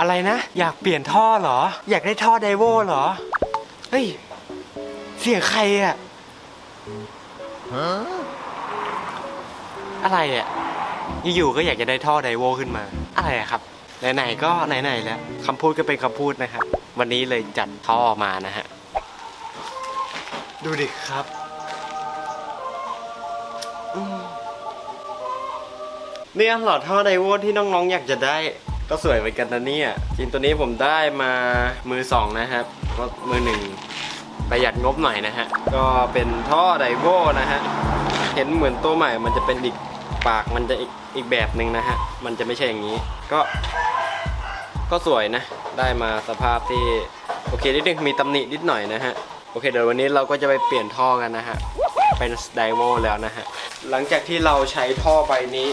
อะไรนะ อยากเปลี่ยนท่อเหรอ อยากได้ท่อไดโวเหรอ เฮ้ย เสียงใครอะอะไรอะอยู่ๆก็อยากจะได้ท่อไดโวขึ้นมา อะไรอะครับ ไหนๆก็ไหนๆแล้วคำพูดก็เป็นคำพูดนะครับ วันนี้เลยจัดท่อมานะฮะ ดูดิครับ เนี่ยหลอดท่อไดโวที่น้องๆอยากจะได้ก็สวยเหมือนกันนะเนี่ยจริงตัวนี้ผมได้มามือสองนะครับก็มือหนึ่งประหยัดงบหน่อยนะฮะ ก็เป็นท่อไดโวนะฮะ เห็นเหมือนตัวใหม่มันจะเป็นอีกปากมันจะอีกอีกแบบหนึ่งนะฮะ มันจะไม่ใช่อย่างนี้ ก็ ก็สวยนะ ได้มาสภาพที่ โอเคนิดนึงมีตำหนินิดหน่อยนะฮะ โอเคเดี๋ยววันนี้เราก็จะไปเปลี่ยนท่อกันนะฮะ เป็นไดโวแล้วนะฮะ หลังจากที่เราใช้ท่อใบนี้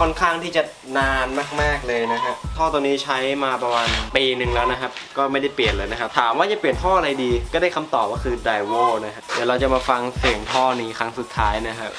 ค่อนข้างที่จะนานมาก ๆเลยนะฮะท่อตัวนี้ใช้มาประมาณปีหนึ่งแล้วนะครับ ก็ไม่ได้เปลี่ยนเลยนะครับ ถามว่าจะเปลี่ยนท่ออะไรดี ก็ได้คำตอบว่าคือไดโวนะฮะเดี๋ยวเราจะมาฟังเสียงท่อนี้ครั้งสุดท้ายนะครับ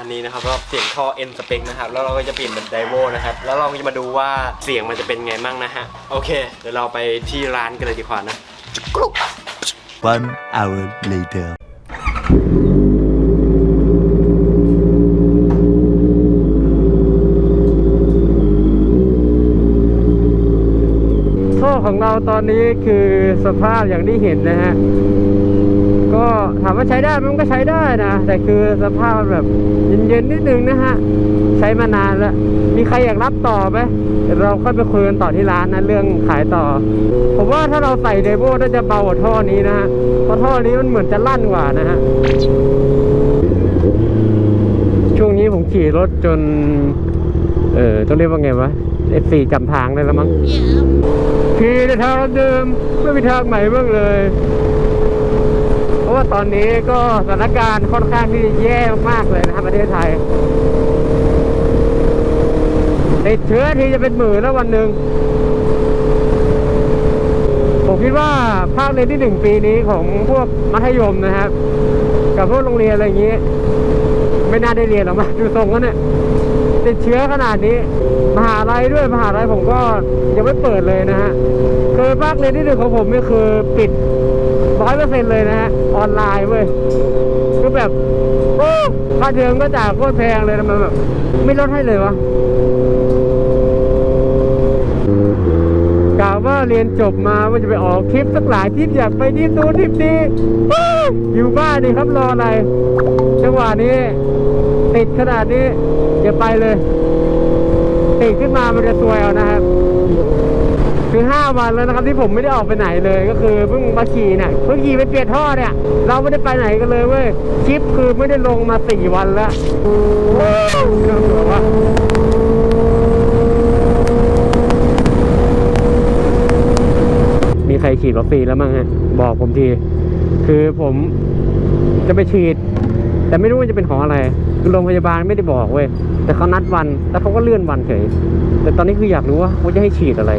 าณนี้นะครับก็เสียงท่อ N spec นะครับ แล้วเราก็จะเปลี่ยนเป็นไดโวนะครับ แล้วเราก็จะมาดูว่าเสียงมันจะเป็นไงมั่งนะฮะ โอเค เดี๋ยวเราไปที่ร้านกันเลยดีกว่านะ One hour later. ท่อของเราตอนนี้คือสภาพอย่างที่เห็นนะฮะ ก็ถามว่าใช้ได้ไหมมันก็ใช้ได้นะ แต่คือสภาพแบบเย็นๆนิดนึงนะฮะ ใช้มานานแล้ว มีใครอยากรับต่อไหมเดี๋ยวเราค่อยไปคุยกันต่อที่ร้านนะเรื่องขายต่อ ผมว่าถ้าเราใส่เดโบน่าจะเบากว่าท่อนี้นะฮะ เพราะท่อนี้มันเหมือนจะลั่นกว่านะฮะ ช่วงนี้ผมขี่รถจน เออต้องเรียกว่าไงวะ F4 จำทางได้แล้วมั้งขี่ในทางเดิมไม่มีทางใหม่บ้างเลยเพ ราะว่าตอนนี้ก็สถานการณ์ค่อนข้างที่แย่มากเลยนะครับประเทศไทยติดเชื้อที่จะเป็นหมื่นแล้ววันหนึ่งผมคิดว่าภาคเรียนที่หนึ่งปีนี้ของพวกมัธยมนะครับ กับพวกโรงเรียนอะไรอย่างนี้ ไม่น่าได้เรียนหรอกมั้งดูทรงแล้วเนี่ยติดเชื้อขนาดนี้ มหาลัยด้วยมหาลัยผมก็ยังไม่เปิดเลยนะฮะคือภาคเรียนที่หนึ่งของผมนี่คือปิด ร้อยเปอร์เซ็นต์เลยนะฮะ ออนไลน์เว้ยคือแบบโอ้ค่าเทอมก็จ่ายโคตรแพงเลยทำไมแบบไม่ลดให้เลยวะกล่าวว่าเรียนจบมาว่าจะไปออกทริปสักหลายทริปอยากไปทริปนู้นทริปนี้อยู่บ้านนี่ครับรออะไรจังหวะนี้ ติดขนาดนี้อย่าไปเลย ติดขึ้นมามันจะซวยเอานะครับ วันแล้วนะครับที่ผมไม่ได้ออกไปไหนเลยก็คือเพิ่งมาขี่เนี่ยเพิ่งขี่ไปเปลี่ยนท่อเนี่ย เราไม่ได้ไปไหนกันเลยเว้ยคลิปคือไม่ได้ลงมาสี่วันแล้วเครื่องแบบว่ามีใครฉีดวัคซีนแล้วมั้งฮะบอกผมที คือผมจะไปฉีด แต่ไม่รู้ว่าจะเป็นของอะไรคือโรงพยาบาลไม่ได้บอกเว้ยแต่เขานัดวันแล้วเขาก็เลื่อนวันเฉยแต่ตอนนี้คืออยากรู้ว่าเขาจะให้ฉีดอะไร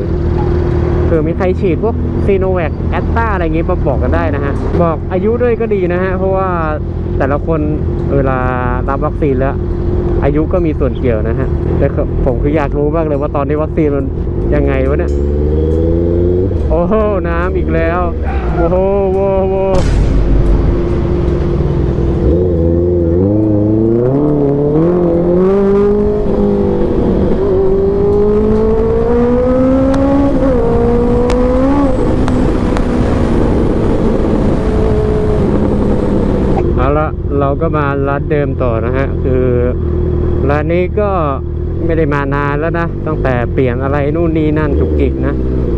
ผื่อมีใครฉีดพวกซีโนแวคแอตตาอะไรเงี้ยมาบอกกันได้นะฮะ บอกอายุด้วยก็ดีนะฮะ เพราะว่าแต่ละคนเวลารับวัคซีนแล้ว อายุก็มีส่วนเกี่ยวนะฮะแต่ผมคืออยากรู้มากเลยว่าตอนนี้วัคซีนมันยังไงวะเนี่ย โอ้โห น้ำอีกแล้ว โอ้โหโว้โห เอาละเรา ก็มาร้านเดิมต่อนะฮะ คือร้านนี้ก็ไม่ได้มานานแล้วนะ ตั้งแต่เปลี่ยนอะไรนู่นนี่นั่นจุกจิกนะ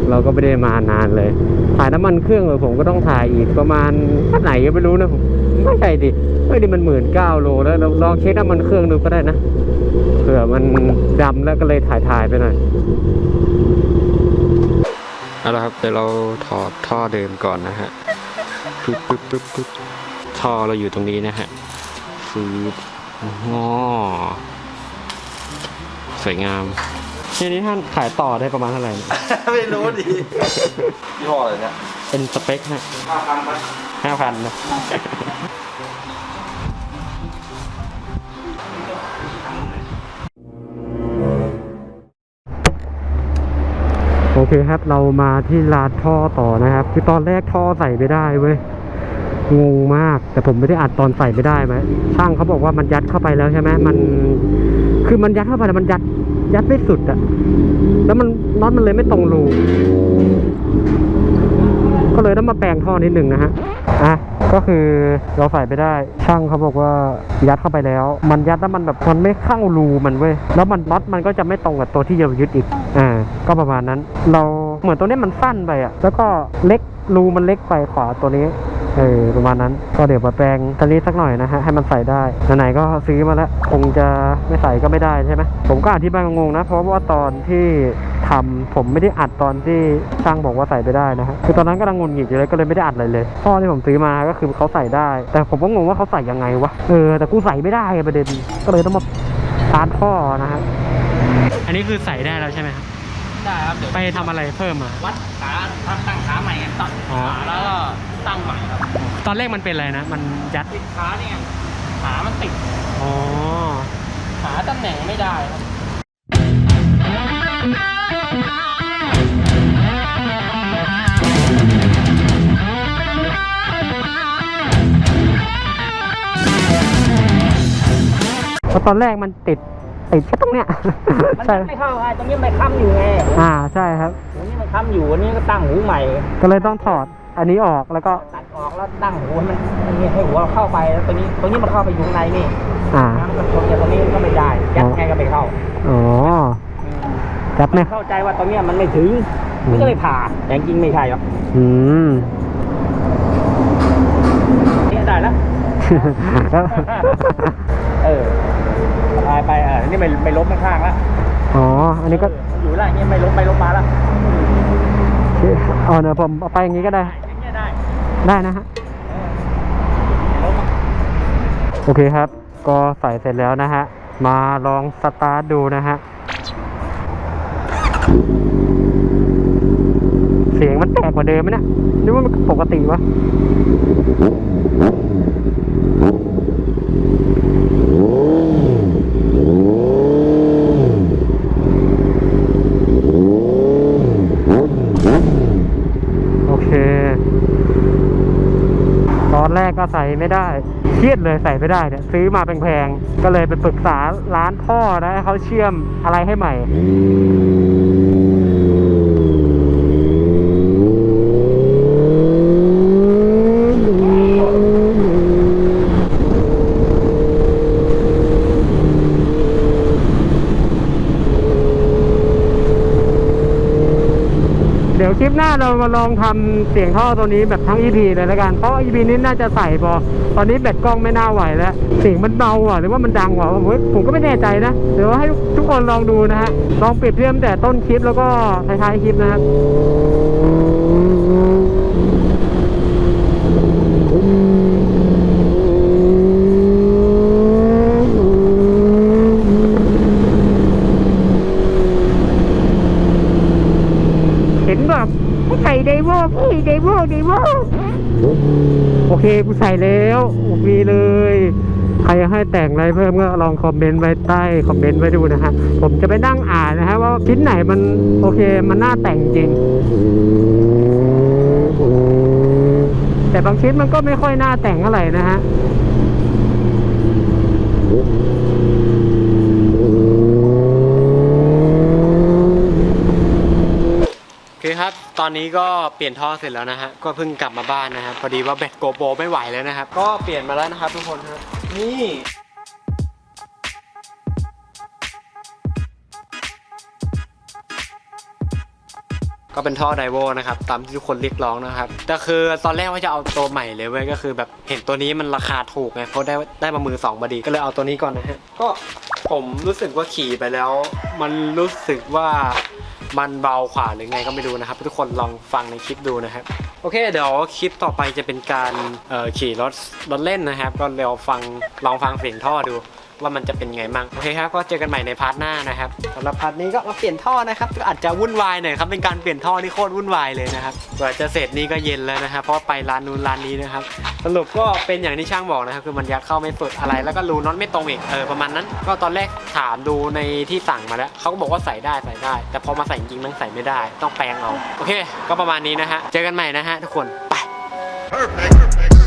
เราก็ไม่ได้มานานเลย ถ่ายน้ำมันเครื่องเลยผมก็ต้องถ่ายอีกประมาณเท่าไหร่ก็ไม่รู้นะผมไม่ใช่ดิเฮ้ยนี่มันหมื่นเก้าโลแล้วเราลองเช็คน้ำมันเครื่องดูก็ได้นะเผื่อมันดำแล้วก็เลยถ่ายถ่ายไปหน่อยเอาละครับเดี๋ยวเราถอดท่อเดิมก่อนนะฮะปึ๊บปึ๊บปึ๊บปึ๊บท่อเราอยู่ตรงนี้นะฮะ ฟืบงอสวยงามทีนี้ท่านขายต่อได้ประมาณเท่าไหร่เนี่ยไม่รู้ดิยี่ห้ออะไรเนี่ยเป็นสเปคฮะห้าพันไหมห้าพันนะโอเคครับเรามาที่ร้านท่อต่อนะครับ คือตอนแรกท่อใส่ไม่ได้เว้ย งงมาก แต่ผมไม่ได้อัดตอนใส่ไม่ได้ไหมช่างเขาบอกว่ามันยัดเข้าไปแล้วใช่ไหมมันคือมันยัดเข้าไปแต่มันยัดยัดไม่สุดอะแล้วมันน็อตมันเลยไม่ตรงรูก็เลยต้องมาแปลงท่อนิดหนึ่งนะฮะอะก็คือเราใส่ไปได้ช่างเขาบอกว่ายัดเข้าไปแล้ว มันยัดแล้วมันแบบมันไม่เข้ารูมันเว้ยแล้วมันน็อตมันก็จะไม่ตรงกับตัวที่จะยึดอีกอ่าก็ประมาณนั้น เราเหมือนตัวนี้มันสั้นไปอะแล้วก็เล็กรูมันเล็กไปขวาตัวนี้ เออประมาณนั้นก็เดี๋ยวมาแปลงตัวนี้สักหน่อยนะฮะให้มันใส่ได้ไหนๆก็ซื้อมาแล้วคงจะไม่ใส่ก็ไม่ได้ใช่ไหมผมก็อธิบายงงนะเพราะว่าตอนที่ทำผมไม่ได้อัดตอนที่ช่างบอกว่าใส่ไปได้นะฮะคือตอนนั้นกำลังงุนหงิดอยู่เลยก็เลยไม่ได้อัดอะไรเลยท่อที่ผมซื้อมาก็คือเขาใส่ได้ แต่ผมก็งงว่าเขาใส่ยังไงวะเออแต่กูใส่ไม่ได้ประเด็นก็เลยต้องมาตาร์ทท่อนะฮะอันนี้คือใส่ได้แล้วใช่ไหมครับ ได้ครับเดี๋ยวไปทำอะไรเพิ่มมาวัดขาตั้งขาใหม่ไงตั้งอ๋อขาแล้วก็ตั้งใหม่ครับตอนแรกมันเป็นอะไรนะ มันยัดติดขาเนี่ยขามันติดอ๋อหาตำแหน่งไม่ได้ครับ เพราะตอนแรกมันติด ติดแค่ตรงเนี้ยมันใช่ไม่เข้าไงตรงนี้มันค้ำอยู่ไงอ่าใช่ครับ ตรงนี้มันค้ำอยู่อันนี้ก็ตั้งหูใหม่ ก็เลยต้องถอดอันนี้ออกแล้วก็ตัดออกแล้วตั้งหูให้มันอันนี้ให้หัวเข้าไปแล้วตัวนี้ตรงนี้มันเข้าไปอยู่ข้างในนี่อ่าน้ำมันชนกับตรงนี้ก็ไม่ได้ยัดไงก็ไม่เข้าอ๋ออืมจับไหมเข้าใจว่าตรงเนี้ยมันไม่ถึงอืมมันก็เลยผ่าแต่จริงๆไม่ใช่หรอกอืมเนี่ยได้แล้วแล้วเออ ไปไปเออนี่ไม่ไม่ล้มข้างๆแล้วอ๋อ อันนี้ก็เอออยู่แล้วเนี่ยไม่ล้มไปล้มมาแล้วอ๋อเดี๋ยวผมเอาไปอย่างนี้ก็ได้ได้อย่างเงี้ยได้ได้นะฮะล้มอะโอเคครับ ก็ใส่เสร็จแล้วนะฮะ มาลองสตาร์ทดูนะฮะ เสียงมันแปลกกว่าเดิมไหมเนี่ยหรือว่ามันปกติวะ โอเค ตอนแรกก็ใส่ไม่ได้ เครียดเลยใส่ไม่ได้เนี่ยซื้อมาแพงๆก็เลยไปปรึกษาร้านพ่อนะให้เขาเชื่อมอะไรให้ใหม่ ดี๋ยวคลิปหน้าเรามาลองทำเสียงท่อตัวนี้แบบทั้ง EP เลยแล้วกัน เพราะ EP นี้น่าจะใส่พอ ตอนนี้แบตกล้องไม่น่าไหวแล้ว เสียงมันเบาอะหรือว่ามันดังกว่าผมผมก็ไม่แน่ใจนะ เดี๋ยวให้ทุกคนลองดูนะฮะ ลองเปรียบเทียบแต่ต้นคลิปแล้วก็ท้ายๆคลิปนะครับ เห็นแบบใส่ไดโวพี่ไดโวไดโวโอเคกูใส่แล้วมีเลย ใครอยากให้แต่งอะไรเพิ่มก็ลองคอมเมนต์ไว้ใต้คอมเมนต์ไว้ดูนะฮะผมจะไปนั่งอ่านนะฮะว่าชิ้นไหนมันโอเคมันน่าแต่งจริง แต่บางชิ้นมันก็ไม่ค่อยน่าแต่งเท่าไหร่นะฮะ โอเคครับ ตอนนี้ก็เปลี่ยนท่อเสร็จแล้วนะฮะ ก็เพิ่งกลับมาบ้านนะครับ พอดีว่าแบตโกโปรไม่ไหวแล้วนะครับ ก็เปลี่ยนมาแล้วนะครับทุกคนครับ นี่ก็เป็นท่อไดโวนะครับ ตามที่ทุกคนเรียกร้องนะครับ แต่คือตอนแรกว่าจะเอาตัวใหม่เลยเว้ย ก็คือแบบเห็นตัวนี้มันราคาถูกไงเพราะได้ได้มามือสองพอดี ก็เลยเอาตัวนี้ก่อนนะฮะ ก็ผมรู้สึกว่าขี่ไปแล้ว มันรู้สึกว่า มันเบากว่าหรือไงก็ไม่รู้นะครับ ทุกคนลองฟังในคลิปดูนะครับโอเค เดี๋ยวคลิปต่อไปจะเป็นการขี่รถรถเล่นนะครับ ก็เดี๋ยวฟังลองฟังเสียงท่อดู ว่ามันจะเป็นไงมั่งโอเคครับก็เจอกันใหม่ในพาร์ทหน้านะครับสำหรับพาร์ทนี้ก็มาเปลี่ยนท่อนะครับก็อาจจะวุ่นวายหน่อยครับเป็นการเปลี่ยนท่อที่โคตรวุ่นวายเลยนะครับกว่าจะเสร็จนี่ก็เย็นแล้วนะครับเพราะไปร้านนู้นร้านนี้นะครับสรุปก็เป็นอย่างที่ช่างบอกนะครับคือมันยัดเข้าไม่สุดอะไร แล้วก็รูน็อตไม่ตรงอีกเออประมาณนั้น ก็ตอนแรกถามดูในที่สั่งมาแล้วเขาก็บอกว่าใส่ได้ใส่ได้ แต่พอมาใส่จริงมันใส่ไม่ได้ ต้องแปลงเอาโอเค ก็ประมาณนี้นะฮะเจอกันใหม่นะฮะทุกคนไป Perfect. Perfect.